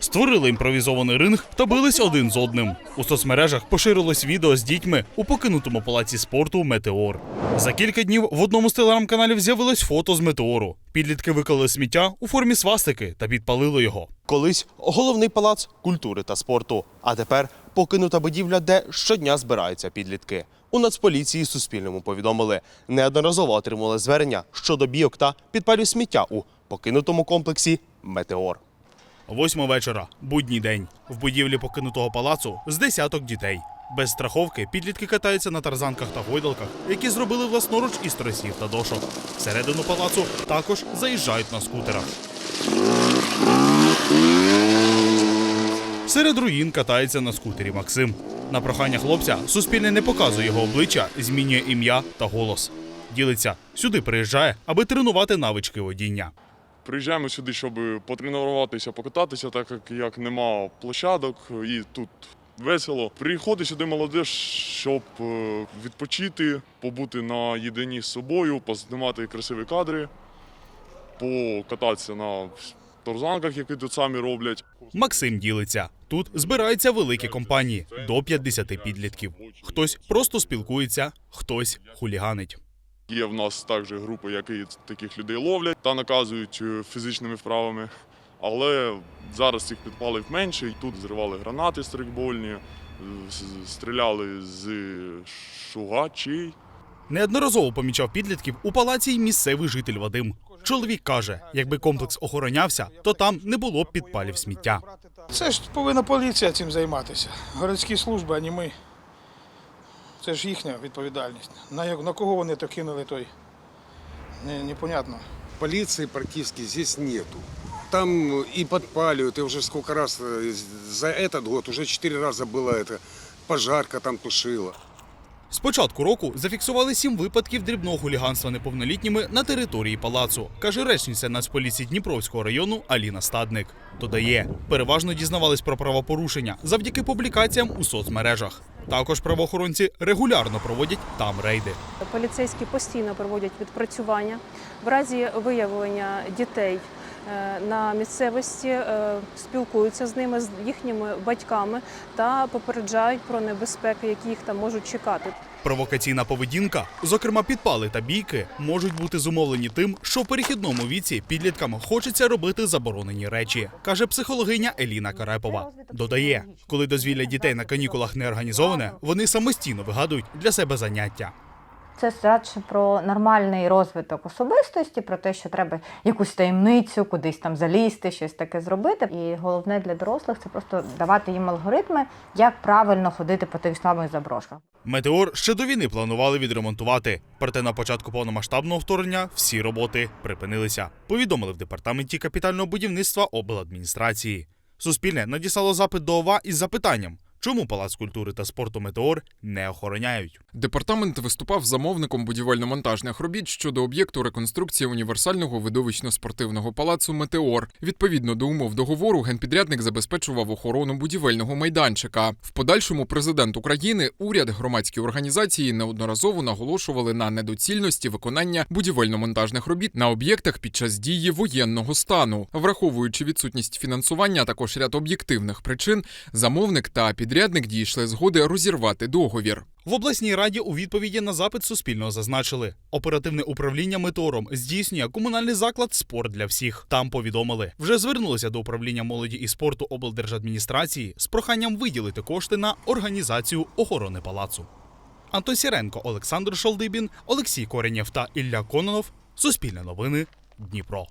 Створили імпровізований ринг та бились один з одним. У соцмережах поширилось відео з дітьми у покинутому палаці спорту Метеор. За кілька днів в одному з телеграм-каналів з'явилось фото з метеору. Підлітки виклали сміття у формі свастики та підпалили його. Колись головний палац культури та спорту, а тепер покинута будівля, де щодня збираються підлітки. У Нацполіції Суспільному повідомили, неодноразово отримали звернення щодо бійок та підпалів сміття у покинутому комплексі Метеор. Восьма вечора, будній день. В будівлі покинутого палацу з десяток дітей. Без страховки підлітки катаються на тарзанках та гойдалках, які зробили власноруч із тросів та дошок. Всередину палацу також заїжджають на скутерах. Серед руїн катається на скутері Максим. На прохання хлопця Суспільне не показує його обличчя, змінює ім'я та голос. Ділиться, сюди приїжджає, аби тренувати навички водіння. Приїжджаємо сюди, щоб потренуватися, покататися, так як, як нема площадок і тут весело. Приходить сюди молодеж, щоб е, відпочити, побути на єдині з собою, познімати красиві кадри, покататися на торзанках, які тут самі роблять. Максим ділиться. Тут збираються великі компанії до 50 підлітків. Хтось просто спілкується, хтось хуліганить. Є в нас також групи, які таких людей ловлять та наказують е, фізичними вправами. Але зараз цих підпалів менше, і тут зривали гранати стрикбольні, е, стріляли з шугачей. Неодноразово помічав підлітків у палаці й місцевий житель Вадим. Чоловік каже, якби комплекс охоронявся, то там не було б підпалів сміття. Це ж повинна поліція цим займатися. Городські служби, а не ми. Це ж їхня відповідальність. На, як- на кого вони то кинули, той не, непонятно. полиции практически здесь нету. Там и подпаливают, и уже сколько раз э, за этот год уже четыре раза была эта пожарка там тушила. З початку року зафіксували сім випадків дрібного хуліганства неповнолітніми на території палацу, каже речниця Нацполіції Дніпровського району Аліна Стадник. Додає, переважно дізнавались про правопорушення завдяки публікаціям у соцмережах. Також правоохоронці регулярно проводять там рейди. Поліцейські постійно проводять відпрацювання. В разі виявлення дітей на місцевості е, спілкуються з ними, з їхніми батьками та попереджають про небезпеки, які їх там можуть чекати. Провокаційна поведінка, зокрема підпали та бійки, можуть бути зумовлені тим, що в перехідному віці підліткам хочеться робити заборонені речі, каже психологиня Еліна Карепова. Додає, коли дозвілля дітей на канікулах не організоване, вони самостійно вигадують для себе заняття. Це радше про нормальний розвиток особистості, про те, що треба якусь таємницю, кудись там залізти, щось таке зробити. І головне для дорослих це просто давати їм алгоритми, як правильно ходити по тих самих заброшках. Метеор ще до війни планували відремонтувати. Проте на початку повномасштабного вторгнення всі роботи припинилися. Повідомили в департаменті капітального будівництва обладміністрації. Суспільне надіслало запит до ОВА із запитанням, чому палац культури та спорту Метеор не охороняють. Департамент виступав замовником будівельно-монтажних робіт щодо об'єкту реконструкції універсального видовищно-спортивного палацу Метеор. Відповідно до умов договору, генпідрядник забезпечував охорону будівельного майданчика. В подальшому президент України, уряд, громадські організації неодноразово наголошували на недоцільності виконання будівельно-монтажних робіт на об'єктах під час дії воєнного стану, враховуючи відсутність фінансування, а також ряд об'єктивних причин, замовник та підрядник дійшли згоди розірвати договір. В обласній раді у відповіді на запит Суспільного зазначили, оперативне управління метеором здійснює комунальний заклад Спорт для всіх. Там повідомили, вже звернулися до управління молоді і спорту облдержадміністрації з проханням виділити кошти на організацію охорони палацу. Антон Сіренко, Олександр Шолдибін, Олексій Коренєв та Ілля Кононов. Суспільне новини. Дніпро.